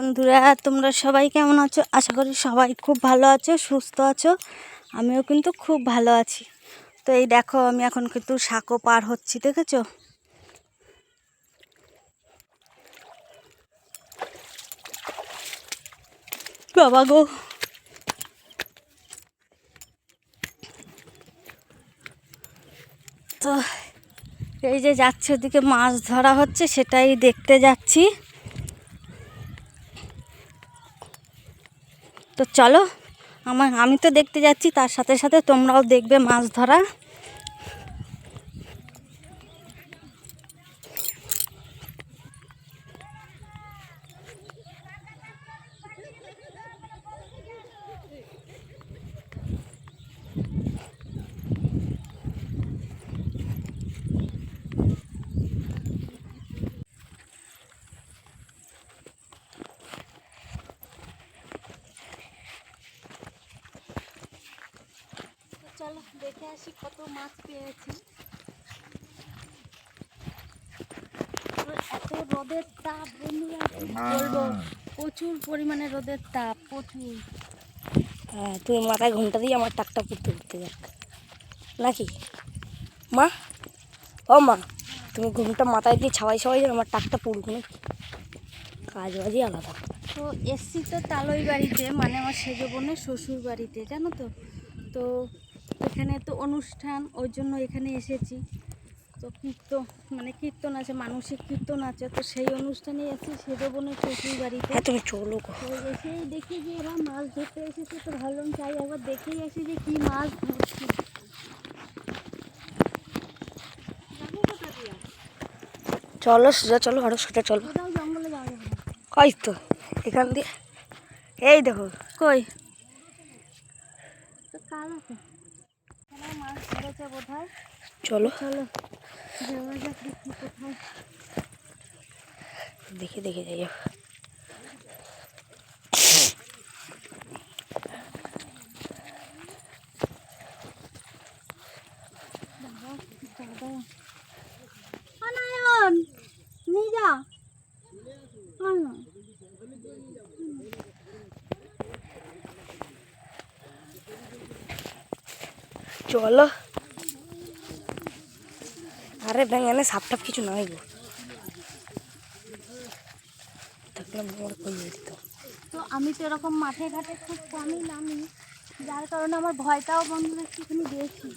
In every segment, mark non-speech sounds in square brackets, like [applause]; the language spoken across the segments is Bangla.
বন্ধুরা, তোমরা সবাই কেমন আছো? আশা করি সবাই খুব ভালো আছো, সুস্থ আছো। আমিও কিন্তু খুব ভালো আছি। তো এই দেখো, আমি এখন কিন্তু সাঁকো পার হচ্ছি, দেখেছ? বাবা গো। তো এই যে যাচ্ছে, ওদিকে মাছ ধরা হচ্ছে, সেটাই দেখতে যাচ্ছি। তো চলো আমার আমি তো দেখতে যাচ্ছি তার সাথে সাথে তোমরাও দেখবে মাছ ধরা। চলো দেখে আসি কত মাছ পেয়েছি। তো এত রোদের তাপ বন্ধুরা বলব? প্রচুর পরিমাণে রোদের তাপ প্রচুর। হ্যাঁ তুই মাথায় ঘুমটা দিয়ে আমার টাকটা পুড়তে উঠতে যাক। নাকি? মা? ও মা তুমি ঘুমটা মাথায় দিয়ে ছাওয়াই ছাওয়াই যাবে আমার টাকটা পুড়বো নাকি? কাজ বাজই আলাদা। তো এসছি তো তালই বাড়িতে মানে আমার সেজ বোনের শ্বশুর বাড়িতে জানো তো? তো এখানে তো অনুষ্ঠান ওই জন্য এখানে এসেছি। তো কীর্তন মানে কীর্তন আছে মানসিক কীর্তন আছে তো সেই অনুষ্ঠানে এসেছি সেজ বোনের শ্বশুর বাড়িতে। হ্যাঁ তুমি চলো এসেই দেখি যে এরা মাছ ধরতে এসেছে তো ভাবলাম চাই একবার দেখেই আসি যে কী মাছ ধরছি। চলো সোজা চলো আরও সোজা চলো। কই তো এখান দিয়ে এই দেখো কই? তো কাল আছে। মাছ বোধহয়। চলো। চলো। দেখি দেখে যাই। চলো। আরে ব্যাং এনে সাপ টাপ কিছু নাই গো। দিত। তো আমি তো এরকম মাঠে ঘাটে খুব কমই নামি যার কারণে আমার ভয়টাও বন্ধুরা একটুখানি বেশি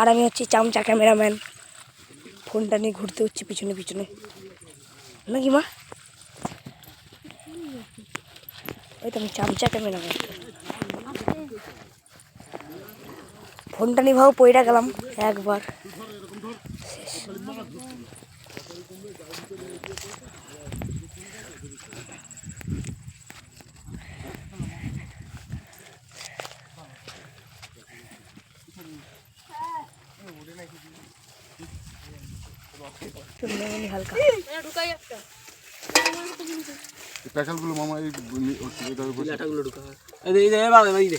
আর আমি হচ্ছি চামচা ক্যামেরাম্যান। ফোনটা নিয়ে ঘুরতে হচ্ছে পিছনে পিছনে। নাকি মা? ওই তো আমি চামচা ক্যামেরাম্যান। ফোনটা নিয়ে ভাবো পইরা গেলাম একবার প্যাকেলগুলো মামা এই ঢুকা হয় এই দে, এই বাবা, এই দে।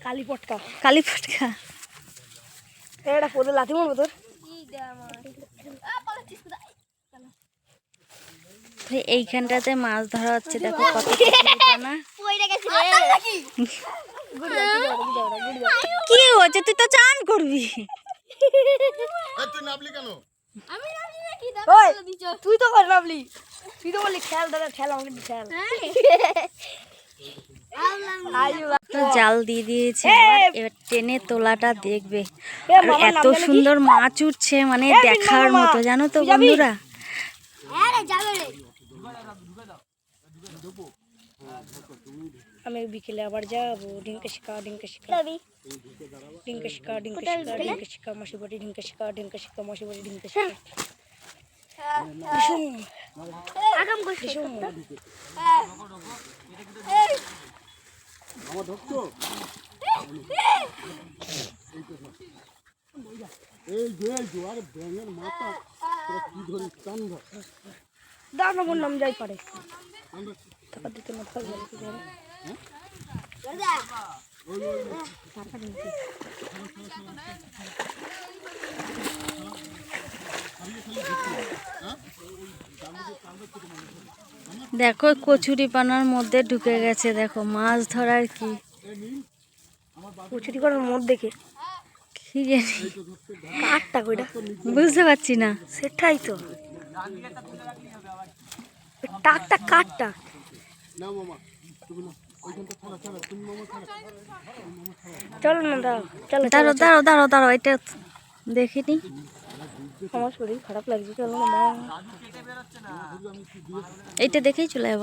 কালী পটকা কালী ফটকা এটা পদে লাথি মারবো তোর? এইখানটাতে মাছ ধরা হচ্ছে দেখো কত। [laughs] কি হচ্ছে তুই তো চান করবি। তুই তো কর নামলি। তুই তো বললি খেয়াল দাদা খেয়াল আমাকে খেল। আয়ু [laughs] তো জাল দিয়ে দিয়েছে এবার টেনে তোলাটা দেখবে। আর এত? সুন্দর মাছ উঠছে মানে দেখার মতো জানো তো বন্ধুরা? আমি বিকেলে আবার যাব। ডিঙ্কা শিকা ডিঙ্কা শিকা ডিঙ্কা শিকা ডিঙ্কা শিকা ডিঙ্কা শিকা মাসি বাড়ি ডিঙ্কা শিকা ডিঙ্কা শিকা মাসি বাড়ি ডিঙ্কা শিকা ভীষণ ভীষণ এই যে এই যে আরে ব্যাঙের মাথা। তোরা কি ধরিস কান ধর বললাম যাই পারে। টাকা দিতে না থাকবে কি করে টাকা দিতে দেখো কচুরি পানার মধ্যে ঢুকে গেছে। দেখো মাছ ধরার কি? কচুরি করার মধ্যে দেখে কি জানি? কাঠটা কইটা? বুঝতে পারছি না। সেটাই তো। টাকটা ছাড়া চলো না দাও চলো দাঁড়ো দাঁড়ো দাঁড়ো দাঁড়ো এটা দেখিনি। আমার শরীর খারাপ লাগছে চলো না। মা এইটা দেখেই চলে যাব।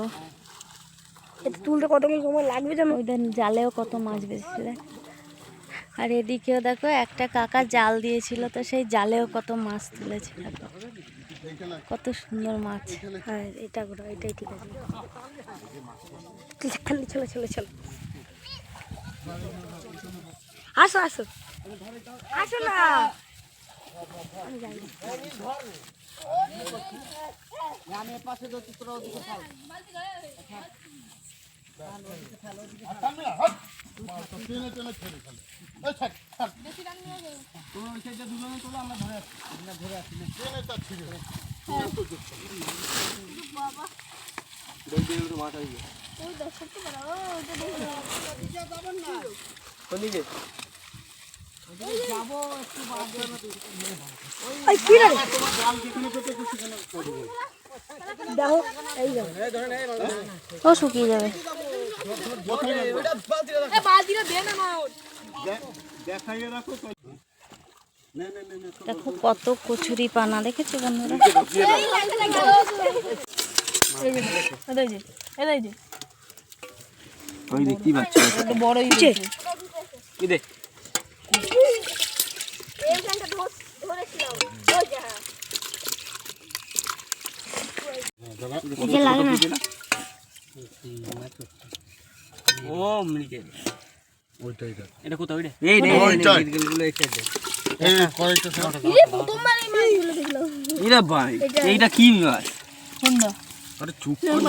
এটা তুলতে কতক্ষণ সময় লাগবে জানো? ওই দেন জালেও কত মাছ বেশি আর এদিকেও দেখো একটা কাকা জাল দিয়েছিল তো সেই জালেও কত মাছ তুলেছে দেখো। কত সুন্দর মাছ। হ্যাঁ এটা করো এটাই ঠিক আছে। চলো চলো চলো। আসো আসো। আসো না। ছাড় ছাড় টেনে তার ছিঁড়ে ওই কি রে দেখো। এই দেখো ও শুকিয়ে যাবে। দেখাইয়ে রাখো না না না না দেখো কত কচুরি পানা দেখেছ বন্ধুরা? ওই দেখতেই ও ওইটাই এটা কোথাও ওইটা? এই রে ওইটাই। এই এরা ভাই এইটা কি মাছ? আরে চুপ করে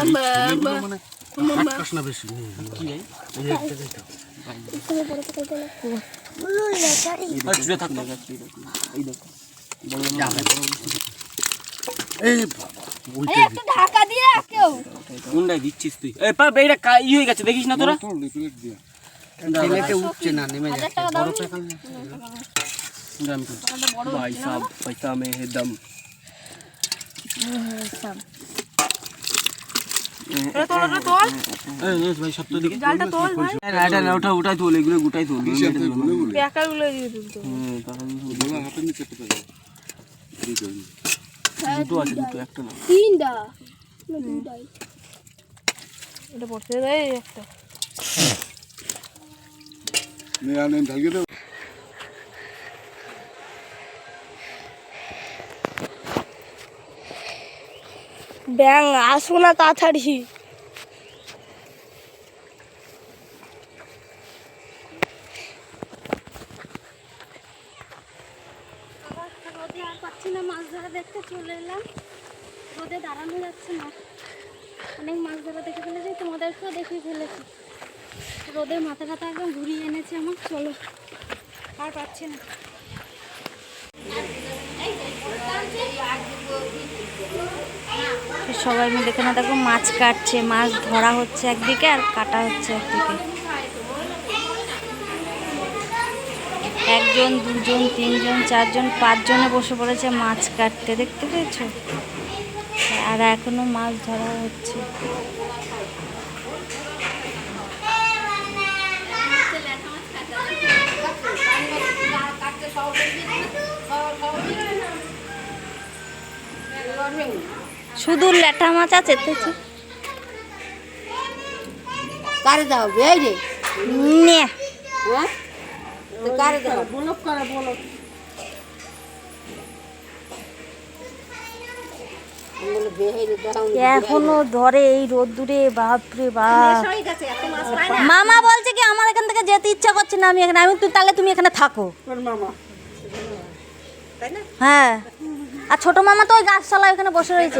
মানে হাত না বেশি। কি এই একটা দেখো না এই দেখো এই বাবা ওইটাই কোনটাই দিচ্ছিস তুই। এই পাপ এইটা কা- ই হয়ে গেছে দেখিস না তোরা? তো লিকুইড দিয়া। ছেলেতে উঠছে না নেমে যাচ্ছে। বড় পেকাল ভাই সাহেব পয়সা মে হে দম। এই, এই ভাই সত্য দিকে। জালটা তোল ভাই। এটা না ওটা ওটাই তোল এগুলো গোটাই তোল। বলে এই দুটো আছে দুটো একটা না। নে আনে ঢালিয়ে দাও ব্যাং আসো না তাড়াতাড়ি রোদে আর পাচ্ছি না মাছ ধরা দেখতে চলে এলাম রোদে দাঁড়ানো যাচ্ছে না অনেক মাছ ধরা দেখে তোমাদেরকেও দেখে ফেলেছি। রোদে মাথা ব্যথা একদম ঘুরিয়ে এনেছে আমার, চলো। আর না। সবাই মিলে এখানে দেখো মাছ কাটছে, মাছ ধরা হচ্ছে একদিকে আর কাটা হচ্ছে একদিকে। একজন, দুজন, তিনজন, চারজন, পাঁচজনে বসে পড়েছে মাছ কাটতে, দেখতে পেয়েছ? আর এখনও মাছ ধরা হচ্ছে। শুধু ল্যাটা মাছ আছে কারে দাও রে নে। হ্যাঁ? কারে দাও? বলক করে বলক এখনও ধরে এই রোদ্দুরে বাপরে বাপ। মামা বলছে কি আমার এখান থেকে যেতে ইচ্ছা করছে না আমি এখানে আমি তুই তাহলে তুমি এখানে থাকো। হ্যাঁ। আর ছোট মামা তো ওই গাছতলায় ওখানে বসে রয়েছে।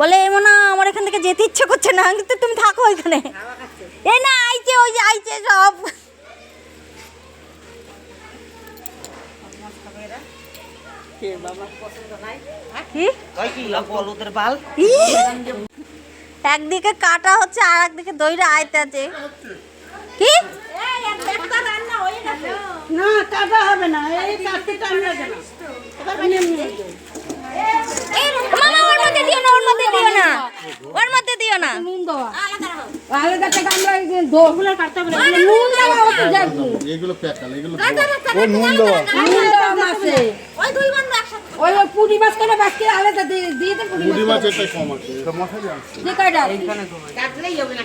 বলে এমন আমার এখান থেকে যেতে ইচ্ছে করছে না, কিন্তু তুমি থাকো ওইখানে। এ না আইছে ওই যে আইছে সব। একদিকে কাটা হচ্ছে আর একদিকে দইরা আইতে আছে। কি? না কাটা হবে না এই কাটতে টাইম লাগে না মামা ওর মধ্যে দিও না ওর মধ্যে দিও না। ওর মধ্যে দিও না। আলাদা থেকে আমরা দোগুলো কাটতে হবে না নুন দেওয়া হতো যাব এগুলো প্যাকাল এগুলো ও নুন দেওয়া। নুন দেওয়া মাছে। ওই ওই পুরি মাছ করে বাস আলাদা দিয়ে দিয়ে দে পুরি মুড়ি মাছ এটা কম আছে এটা আছে দিয়ে কয়টা